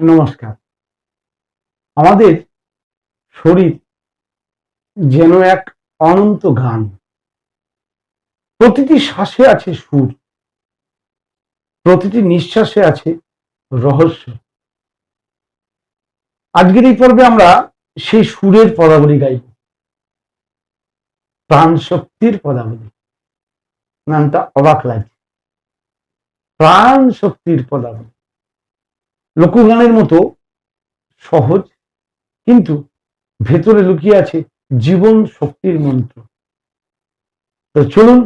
নমস্কার। আমাদের শরীর যেন এক অনন্ত গান প্রতিটি শ্বাসে আছে সুর, প্রতিটি নিঃশ্বাসে আছে রহস্য। আজকের এই পর্বে আমরা সেই সুরের পদাবলী গাইব। প্রাণ শক্তির পদাবলী। নামটা অবাক লাগে প্রাণ শক্তির পদাবলী। লোকগানের মতো সহজ, কিন্তু ভেতরে লুকিয়ে আছে জীবন শক্তির মন্ত্র। তো চলুন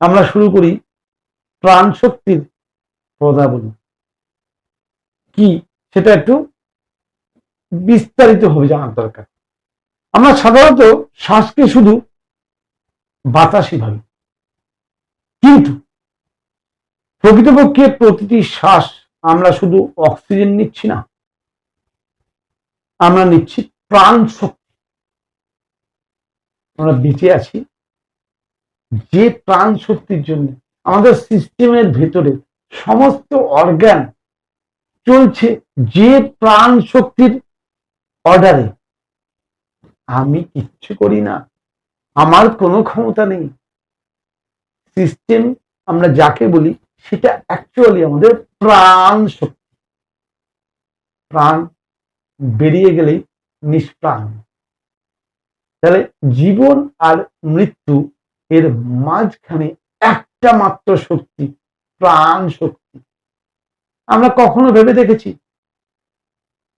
আমরা শুরু করি প্রাণ শক্তির পদাবলী। কি? সেটা একটু বিস্তারিত ভাবে জানার দরকার। আমরা সাধারণত শ্বাসকে শুধু বাতাসই ভাবি। কিন্তু প্রকৃতপক্ষে প্রতিটি শ্বাস আমরা শুধু অক্সিজেন নিচ্ছি না, আমরা নিচ্ছি প্রাণ শক্তি। আমরা বেঁচে আছি। যে প্রাণ শক্তির জন্য আমাদের সিস্টেমের ভেতরে সমস্ত অর্গান চলছে যে প্রাণ শক্তির অর্ডারে। আমি কিচ্ছু করি না। আমার কোনো ক্ষমতা নেই। সিস্টেম আমরা যাকে বলি সেটা অ্যাকচুয়ালি আমাদের প্রাণ শক্তি। প্রাণ বেরিয়ে গেলেই নিষ্প্রাণ। তাহলে জীবন আর মৃত্যু এর মাঝখানে একটা মাত্র শক্তি, প্রাণ শক্তি। আমরা কখনো ভেবে দেখেছি?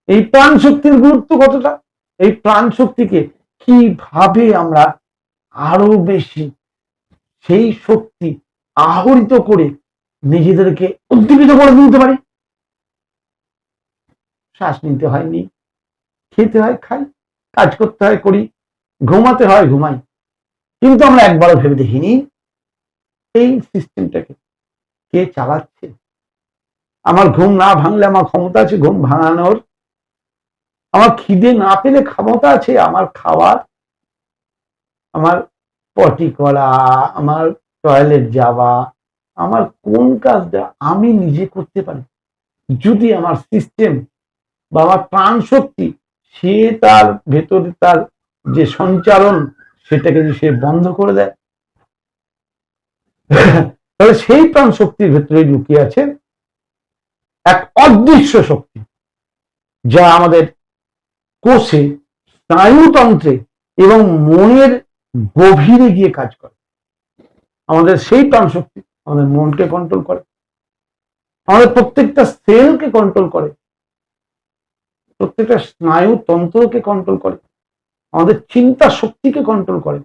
এই প্রাণ শক্তির গুরুত্ব কতটা? এই প্রাণ শক্তিকে কীভাবে আমরা আরও বেশি সেই শক্তি আহরিত করে নিজেদেরকে উদ্দীপিত করে তুলতে পারি। শ্বাস নিতে হয়নি খেতে হয়, খাই, কাজ করতে হয়, করি, ঘুমাতে হয়, ঘুমাই। কিন্তু আমরা একবারও ভেবে দেখিনি এই সিস্টেমটাকে কে চালাচ্ছে। আমার ঘুম না ভাঙলে আমার ক্ষমতা আছে ঘুম ভাঙানোর। আমার খিদে না পেলে ক্ষমতা আছে আমার খাওয়ার। আমার পটি করা আমার টয়লেট যাওয়া আমার কোন কাজটা আমি নিজে করতে পারি? যদি আমার সিস্টেম বা আমার প্রাণ শক্তি সে তার ভেতরে তার যে সঞ্চারণ, সেটাকে যদি সে বন্ধ করে দেয়, তাহলে সেই প্রাণ শক্তির ভেতরে লুকিয়ে আছে এক অদৃশ্য শক্তি, যা আমাদের কোষে, স্নায়ুতন্ত্রে এবং মনের গভীরে গিয়ে কাজ করে। আমাদের সেই প্রাণ শক্তি আমাদের মনকে কন্ট্রোল করে। আমাদের প্রত্যেকটা সেলকে কন্ট্রোল করে। প্রত্যেকটা স্নায়ু তন্ত্রকে কন্ট্রোল করে। আমাদের চিন্তা শক্তিকে কন্ট্রোল করে।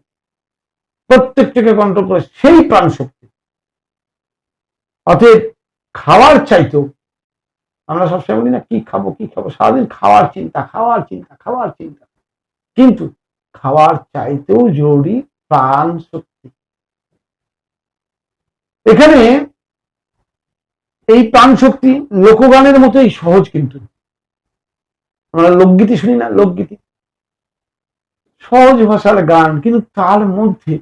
প্রত্যেকটাকে কন্ট্রোল করে সেই প্রাণ শক্তি। অতএব খাওয়ার চাইতেও আমরা সবসময় বলি না, কি খাব কি খাব? সারাদিন খাওয়ার চিন্তা খাওয়ার চিন্তা খাওয়ার চিন্তা। কিন্তু খাওয়ার চাইতেও জরুরি প্রাণ শক্তি। এখানে এই প্রাণ শক্তি লোকগানের মতোই সহজ কিন্তু। আমরা লোকগীতি শুনি না, লোকগীতি। সহজ ভাষার গান, কিন্তু তার মধ্যে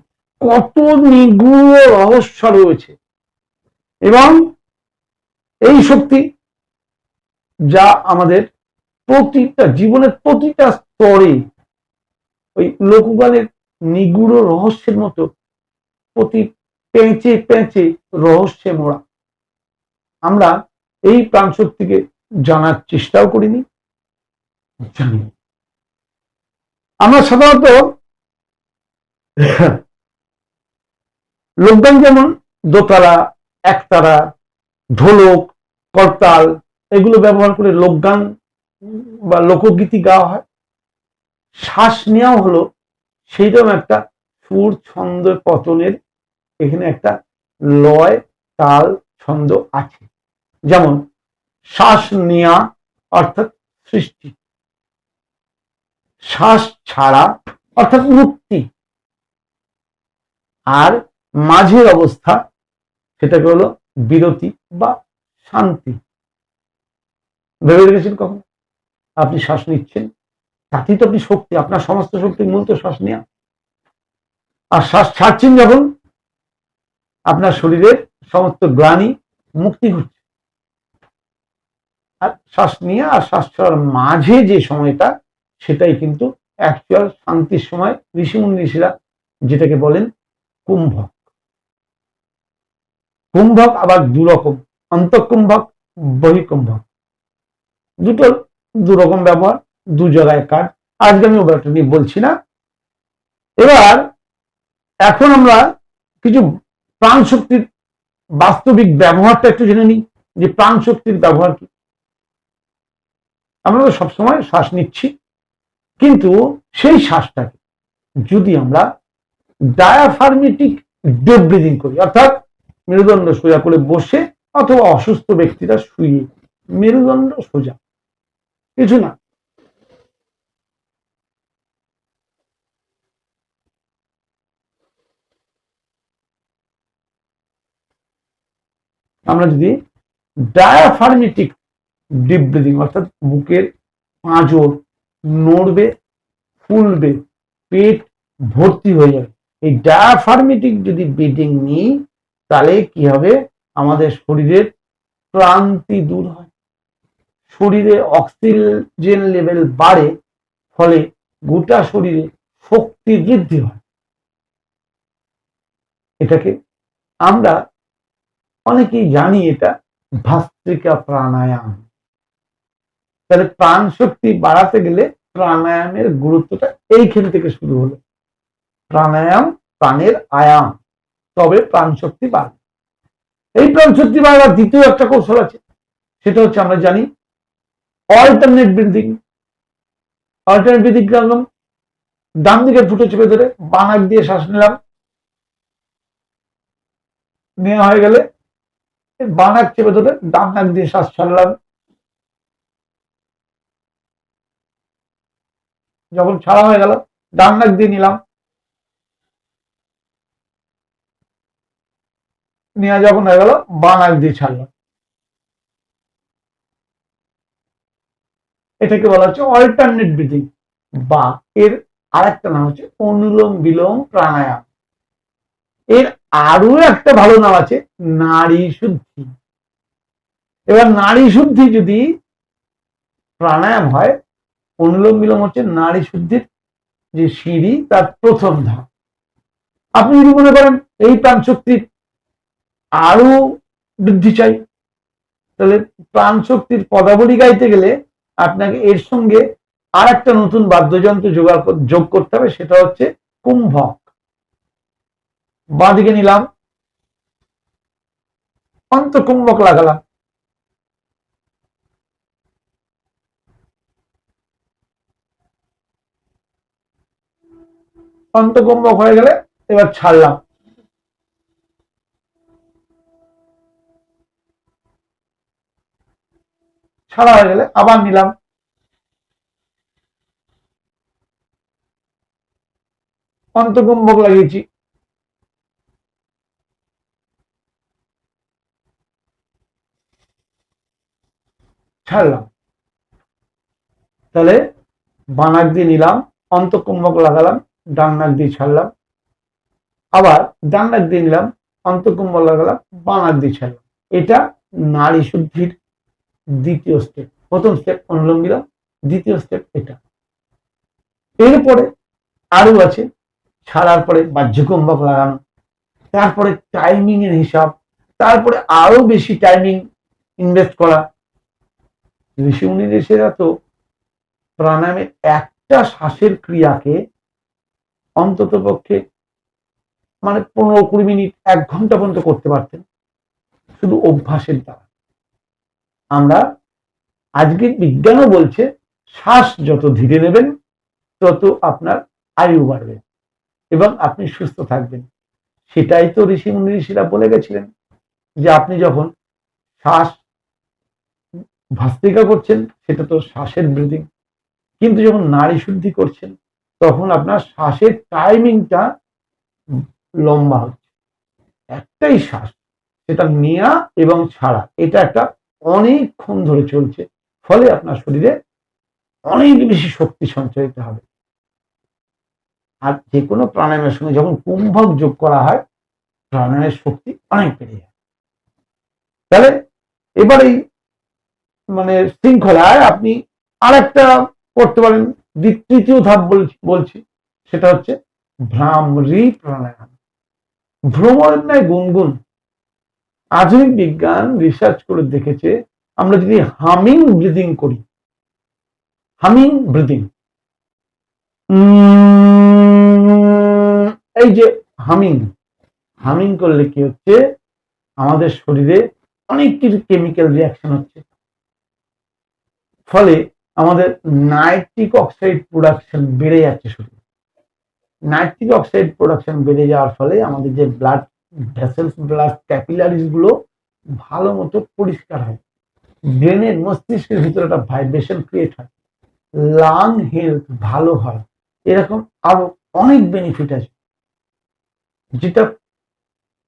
কত নিগুড় রহস্য রয়েছে। এবং এই শক্তি যা আমাদের প্রতিটা জীবনের প্রতিটা স্তরে ওই লোকগানের নিগুড় রহস্যের মতো প্রতি পেঁচে পেঁচে রহস্যে মোড়া। আমরা এই প্রাণ শক্তিকে জানার চেষ্টাও করিনি জানি আমরা সাধারণত লোকগান যেমন দোতারা, একতারা, ঢোলক, করতাল, এগুলো ব্যবহার করে লোকগান বা লোকগীতি গাওয়া হয়। শ্বাস নেওয়া হলো সেইরকম একটা সুর, ছন্দ, পতনের এখানে একটা লয়, তাল, ছন্দ আছে। যেমন, শ্বাস নেয়া অর্থাৎ সৃষ্টি। শ্বাস ছাড়া অর্থাৎ মুক্তি। আর মাঝের অবস্থা, সেটাকে হলো বিরতি বা শান্তি। ভেবে রেখেছেন কখন? আপনি শ্বাস নিচ্ছেন, তাতেই তো আপনি শক্তি, আপনার সমস্ত শক্তির মূলত শ্বাস নেওয়া আর শ্বাস ছাড়ছেন যখন আপনার শরীরের সমস্ত গ্লানি মুক্তি ঘটছে। আর শ্বাস নিয়ে আর শ্বাস ছাড়ার মাঝে যে সময়টা, সেটাই কিন্তু অ্যাকচুয়াল শান্তির সময় ঋষিমুনি ঋষিরা যেটাকে বলেন কুম্ভক। কুম্ভক আবার দু রকম অন্তঃকুম্ভক, বহিকুম্ভক। দুটো দুরকম ব্যবহার, দু জায়গায় কাজ আজকে আমি ওটা নিয়ে বলছি না। এবার এখন আমরা কিছু প্রাণ শক্তির বাস্তবিক ব্যবহারটা একটু জেনে নিই, যে প্রাণ শক্তির ব্যবহার কি? আমরা তো সবসময় শ্বাস নিচ্ছি, কিন্তু সেই শ্বাসটাকে যদি আমরা ডায়াফার্মেটিক ডেপ ব্রিদিং করি, অর্থাৎ মেরুদণ্ড সোজা করে বসে অথবা অসুস্থ ব্যক্তিরা শুয়ে মেরুদণ্ড সোজা, কিছু না। আমরা যদি ডায়াফার্মেটিক ডিপ ব্রিদিং অর্থাৎ বুকের পাঁজর নড়বে, ফুলবে, পেট ভর্তি হয়ে যাবে, এই ডায়াফার্মেটিক যদি ব্রিদিং নিই, তাহলে কি হবে? আমাদের শরীরের ক্লান্তি দূর হয়। শরীরে অক্সিজেন লেভেল বাড়ে, ফলে গোটা শরীরে শক্তি বৃদ্ধি হয়। এটাকে আমরা অনেকেই জানি এটা ভাস্ত্রিকা প্রাণায়াম। তাহলে প্রাণ শক্তি বাড়াতে গেলে প্রাণায়ামের গুরুত্বটা এইখান থেকে শুরু হলো। প্রাণায়াম প্রাণের আয়াম তবে প্রাণ শক্তি বাড়বে। এই প্রাণ শক্তি বাড়ার দ্বিতীয় একটা কৌশল আছে সেটা হচ্ছে আমরা জানি অল্টারনেট ব্রিদিং অল্টারনেট ব্রিদিং করলাম ডান দিকে ফুটো চেপে ধরে বানাক দিয়ে শ্বাস নিলাম। নেওয়া হয়ে গেলে বানাক চেপে ধরে ডান নাক দিয়ে শ্বাস ছাড়লাম যখন ছাড়া হয়ে গেল, ডান নাক দিয়ে নিলাম। নেওয়া যখন হয়ে গেল বানাক দিয়ে ছাড়লাম এটাকে বলা হচ্ছে অল্টারনেট ব্রিদিং বা এর আরেকটা নাম হচ্ছে অনুলোম বিলোম প্রাণায়াম। এর আরও একটা ভালো নাম আছে, নারী শুদ্ধি। এবার নারী শুদ্ধি যদি প্রাণায়াম হয়, অনুলোম বিলোম হচ্ছে নারী শুদ্ধির যে সিঁড়ি, তার প্রথম ধাপ। আপনি যদি মনে করেন এই প্রাণ শক্তির আরও বৃদ্ধি চাই, তাহলে প্রাণ শক্তির পদাবলী গাইতে গেলে আপনাকে এর সঙ্গে আর একটা নতুন বাদ্যযন্ত্র যোগ করতে হবে, সেটা হচ্ছে কুম্ভক বাঁদিকে নিলাম। অন্ত কুম্ভক লাগালাম। অন্তকুম্ভক হয়ে গেলে এবার ছাড়লাম। ছাড়া হয়ে গেলে আবার নিলাম। অন্তকুম্ভক লাগিয়েছি। ছাড়লাম। তাহলে বানাক দিয়ে নিলাম, অন্তকুম্ভক লাগালাম, ডান নাক দিয়ে ছাড়লাম। আবার ডান নাক দিয়ে নিলাম, অন্তকুম্ভক লাগালাম বানাক দিয়ে ছাড়লাম। এটা নারী শুদ্ধির দ্বিতীয় স্টেপ প্রথম স্টেপ অনুলোম দিলাম দ্বিতীয় স্টেপ এটা। এরপরে আরও আছে, ছাড়ার পরে বাহ্যকুম্ভক লাগানো, তারপরে টাইমিং এর হিসাব, তারপরে আরও বেশি টাইমিং ইনভেস্ট করা ঋষিমুনি ঋষিরা তো প্রাণায়ামের একটা শ্বাসের ক্রিয়াকে অন্তত পক্ষে মানে পনেরো কুড়ি মিনিট, এক ঘণ্টা পর্যন্ত করতে পারতেন। শুধু অভ্যাসের দ্বারা। আমরা আজকের বিজ্ঞানও বলছে, শ্বাস যত ধীরে নেবেন, তত আপনার আয়ু বাড়বে এবং আপনি সুস্থ থাকবেন। সেটাই তো ঋষি মুনি ঋষিরা বলে গেছিলেন যে আপনি যখন শ্বাস ভাস্তিকা করছেন, সেটা তো শ্বাসের ব্রিদিং কিন্তু যখন নারী শুদ্ধি করছেন, তখন আপনার শ্বাসের টাইমিংটা লম্বা হচ্ছে। একটাই শ্বাস, সেটা নেয়া এবং ছাড়া, এটা একটা অনেকক্ষণ ধরে চলছে। ফলে আপনার শরীরে অনেক বেশি শক্তি সঞ্চারিত হবে। আর যে কোনো প্রাণায়ামের সঙ্গে যখন কুম্ভক যোগ করা হয়, প্রাণায়ামের শক্তি অনেক বেড়ে যায়। তাহলে এবার এই মানে শৃঙ্খলায় আপনি আর একটা করতে পারেন। তৃতীয় ধাপ বলছি সেটা হচ্ছে ভ্রামরি প্রাণায়াম। ভ্রমণের ন্যায় গুনগুন। আধুনিক বিজ্ঞান রিসার্চ করে দেখেছে, আমরা যদি হামিং ব্রিদিং করি, হামিং ব্রিদিং এই যে হামিং হামিং করলে কি হচ্ছে? আমাদের শরীরে অনেক কিছু কেমিক্যাল রিয়াকশন হচ্ছে। ফলে আমাদের নাইট্রিক অক্সাইড প্রোডাকশন বেড়ে যাচ্ছে শুধু। নাইট্রিক অক্সাইড প্রোডাকশন বেড়ে যাওয়ার ফলে আমাদের যে ব্লাড ভেসেলস ব্লাড ক্যাপিলারিজগুলো ভালো মতো পরিষ্কার হয়। ব্রেনের মস্তিষ্কের ভিতরে একটা ভাইব্রেশন ক্রিয়েট হয়। লাং হেলথ ভালো হয়। এরকম আরও অনেক বেনিফিট আছে। যেটা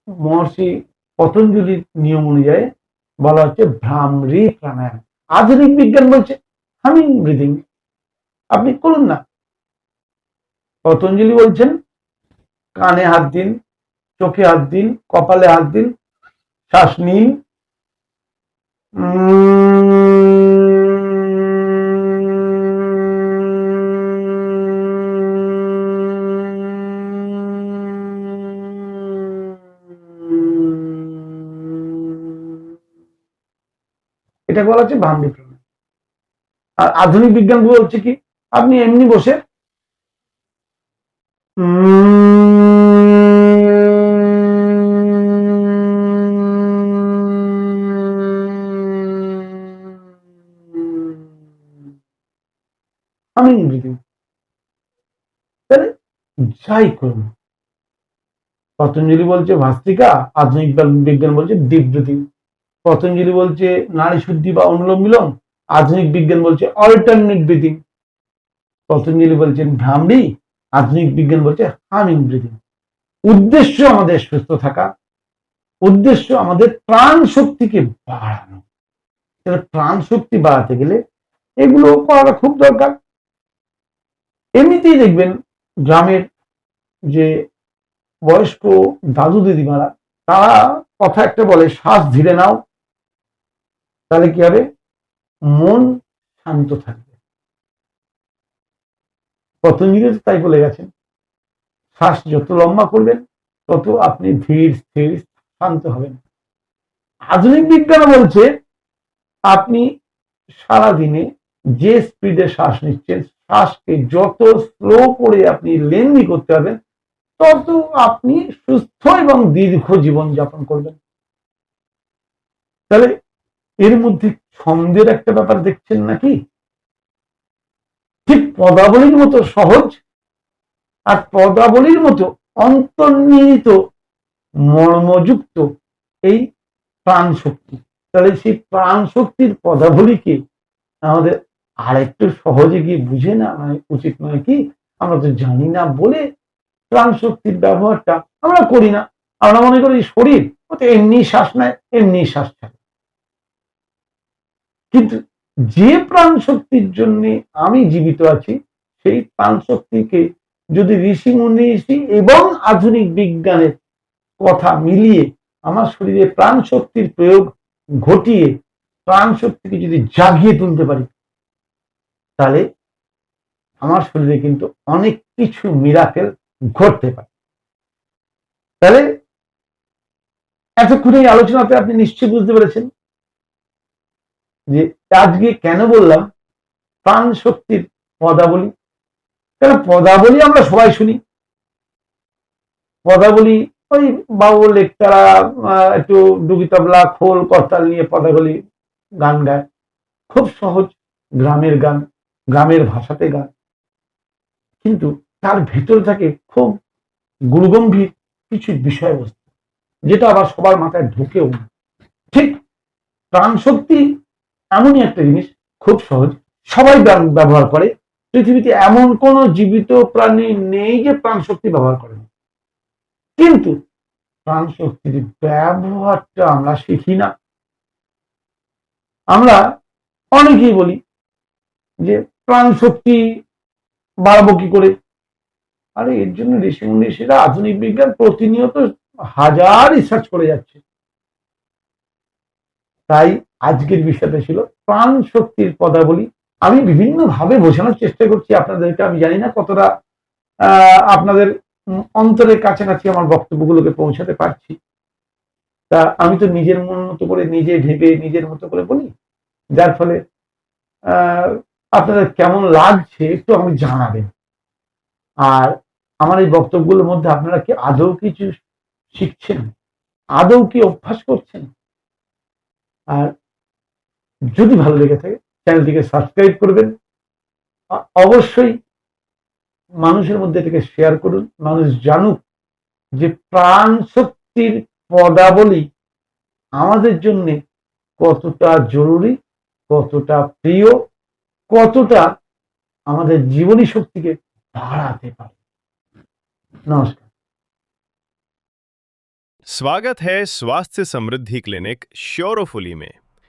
মহর্ষি পতঞ্জলির নিয়ম অনুযায়ী বলা হচ্ছে ভ্রামরি প্রাণায়াম আধুনিক বিজ্ঞান বলছে হামিং ব্রিদিং আপনি করুন না। পতঞ্জলি বলছেন, কানে হাত দিন, চোখে হাত দিন, কপালে হাত দিন, শ্বাস নিন। এটা বলা হচ্ছে ভান্ডি প্রাণায়াম আর আধুনিক বিজ্ঞান বলছে কি, আপনি এমনি বসে আমি তাহলে যাই করুন। পতঞ্জলি বলছে ভাস্তিকা, আধুনিক বিজ্ঞান বলছে ব্রিদিং পতঞ্জলি বলছে নারী শুদ্ধি বা অনুলোম বিলোম, আধুনিক বিজ্ঞান বলছে অল্টারনেট ব্রিদিং পতঞ্জলি বলছেন ভ্রামরি, আধুনিক বিজ্ঞান বলছে হামিং ব্রিদিং উদ্দেশ্য আমাদের সুস্থ থাকা, উদ্দেশ্য আমাদের প্রাণ শক্তিকে বাড়ানো। প্রাণ শক্তি বাড়াতে গেলে এগুলো করাটা খুব দরকার। এমনিতেই দেখবেন গ্রামের যে বয়স্ক দাদু দিদিমারা, তারা কথা একটা বলে, শ্বাস ধীরে নাও। তাহলে কি হবে? মন শান্ত থাকবে। পতঞ্জলি তাই বলে গেছেন। শ্বাস যত লম্বা করবেন, তত আপনি ধীর, স্থির, শান্ত হবেন। আধুনিক বিজ্ঞান বলছে, আপনি সারা দিনে যে স্পিডে শ্বাস নিচ্ছেন, শ্বাসকে যত স্লো করে আপনি লেন্দি করতে পারবেন, তত আপনি সুস্থ এবং দীর্ঘ জীবন যাপন করবেন। তাহলে এর মধ্যে ছন্দের একটা ব্যাপার দেখছেন নাকি? ঠিক পদাবলীর মতো সহজ আর পদাবলীর মতো অন্তর্নিহিত মর্মযুক্ত এই প্রাণ শক্তি তাহলে সেই প্রাণ শক্তির পদাবলীকে আমাদের আরেকটু সহজে গিয়ে বুঝে না উচিত নয় কি? আমরা তো জানি না বলে প্রাণ শক্তির ব্যবহারটা আমরা করি না। আমরা মনে করি শরীর, ও এমনি শ্বাস নেয় এমনি শ্বাস ছাড়ে। কিন্তু যে প্রাণ শক্তির জন্য আমি জীবিত আছি, সেই প্রাণ শক্তিকে যদি ঋষি মুনি, ঋষি এবং আধুনিক বিজ্ঞানের কথা মিলিয়ে আমার শরীরে প্রাণ শক্তির প্রয়োগ ঘটিয়ে প্রাণ শক্তিকে যদি জাগিয়ে তুলতে পারি, তাহলে আমার শরীরে কিন্তু অনেক কিছু মিরাকেল ঘটতে পারে। তাহলে এতক্ষণ এই আলোচনাতে আপনি নিশ্চয়ই বুঝতে পেরেছেন যে আজকে কেন বললাম? প্রাণ শক্তির পদাবলী। কেন পদাবলী আমরা সবাই শুনি। পদাবলী ওই বাউল একতারা একটু ডুগি তবলা, খোল, করতাল নিয়ে পদাবলী গান গায়। খুব সহজ গ্রামের গান, গ্রামের ভাষাতে গান। কিন্তু তার ভেতরে থাকে খুব গুরুগম্ভীর কিছু বিষয়বস্তু, যেটা আবার সবার মাথায় ঢুকেও ঠিক প্রাণ শক্তি এমনই একটা জিনিস খুব সহজ। সবাই ব্যবহার করে। পৃথিবীতে এমন কোন জীবিত প্রাণী নেই যে প্রাণ শক্তি ব্যবহার করে না। কিন্তু প্রাণ শক্তির ব্যবহারটা আমরা শিখি না। আমরা অনেকেই বলি যে প্রাণ শক্তি বাড়াবো কি করে? আরে, এর জন্য ঋষি মুনিষীরা আধুনিক বিজ্ঞান প্রতিনিয়ত হাজার রিসার্চ করে যাচ্ছে। তাই আজকের বিষয়টা ছিল প্রাণ শক্তির পদাবলী। আমি বিভিন্ন ভাবে বোঝানোর চেষ্টা করছি আপনাদেরকে, আমি জানি না কতটা আপনাদের অন্তরের কাছাকাছি আমার বক্তব্যগুলোকে পৌঁছাতে পারছি। তা আমি তো নিজের মন মতো করে, নিজে ভেবে, নিজের মতো করে বলি। যার ফলে আপনাদের কেমন লাগছে একটু আমাকে জানাবেন। আর আমার এই বক্তব্যগুলোর মধ্যে আপনারা কি আদৌ কিছু শিখছেন? আদৌ কি অভ্যাস করছেন? আর যদি ভালো লেগে থাকে চ্যানেলটিকে সাবস্ক্রাইব করবেন আ- অবশ্যই মানুষের মধ্যে এটাকে শেয়ার করুন মানুষ জানুক যে প্রাণ শক্তির পদাবলী আমাদের জন্য কতটা জরুরি কতটা প্রিয় কতটা আমাদের জীবনী শক্তিকে বাড়াতে পারে নমস্কার स्वागत है स्वास्थ्य समृद्धि क्लिनिक श्योरोफुली में